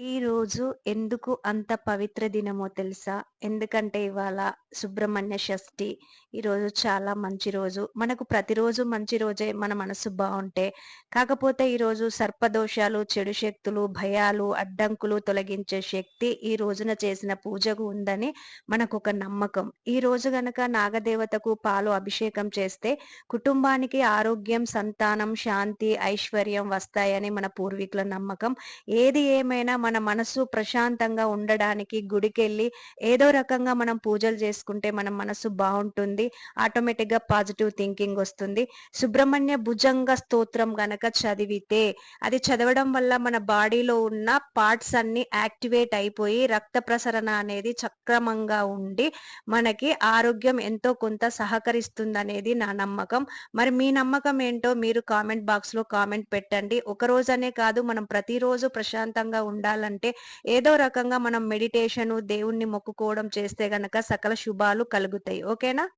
ఈ రోజు ఎందుకు అంత పవిత్ర దినమో తెలుసా? ఎందుకంటే ఇవాళ సుబ్రహ్మణ్య షష్ఠి. ఈరోజు చాలా మంచి రోజు. మనకు ప్రతిరోజు మంచి రోజే మన మనసు బాగుంటే కాకపోతే ఈరోజు సర్పదోషాలు, చెడు శక్తులు, భయాలు, అడ్డంకులు తొలగించే శక్తి ఈ రోజున చేసిన పూజకు ఉందని మనకు ఒక నమ్మకం. ఈ రోజు గనక నాగదేవతకు పాలు అభిషేకం చేస్తే కుటుంబానికి ఆరోగ్యం, సంతానం, శాంతి, ఐశ్వర్యం వస్తాయని మన పూర్వీకుల నమ్మకం. ఏది ఏమైనా మన మనసు ప్రశాంతంగా ఉండడానికి గుడికెళ్ళి ఏదో రకంగా మనం పూజలు చేసుకుంటే మన మనసు బాగుంటుంది ఆటోమేటిక్‌గా పాజిటివ్ థింకింగ్ వస్తుంది. సుబ్రహ్మణ్య భుజంగ స్తోత్రం గనక చదివితే అది చదవడం వల్ల మన బాడీలో ఉన్న పార్ట్స్ అన్ని యాక్టివేట్ అయిపోయి రక్త ప్రసరణ అనేది చక్రమంగా ఉండి మనకి ఆరోగ్యం ఎంతో కొంత సహకరిస్తుంది అనేది నా నమ్మకం. మరి మీ నమ్మకం ఏంటో మీరు కామెంట్ బాక్స్‌లో కామెంట్ పెట్టండి. ఒక రోజనే కాదు మనం ప్రతిరోజు ప్రశాంతంగా ఉండాలి పొందాలంటే ఏదో రకంగా మనం మెడిటేషన్ దేవుణ్ణి మొక్కుకోవడం చేస్తే గనక సకల శుభాలు కలుగుతాయి. ఓకేనా?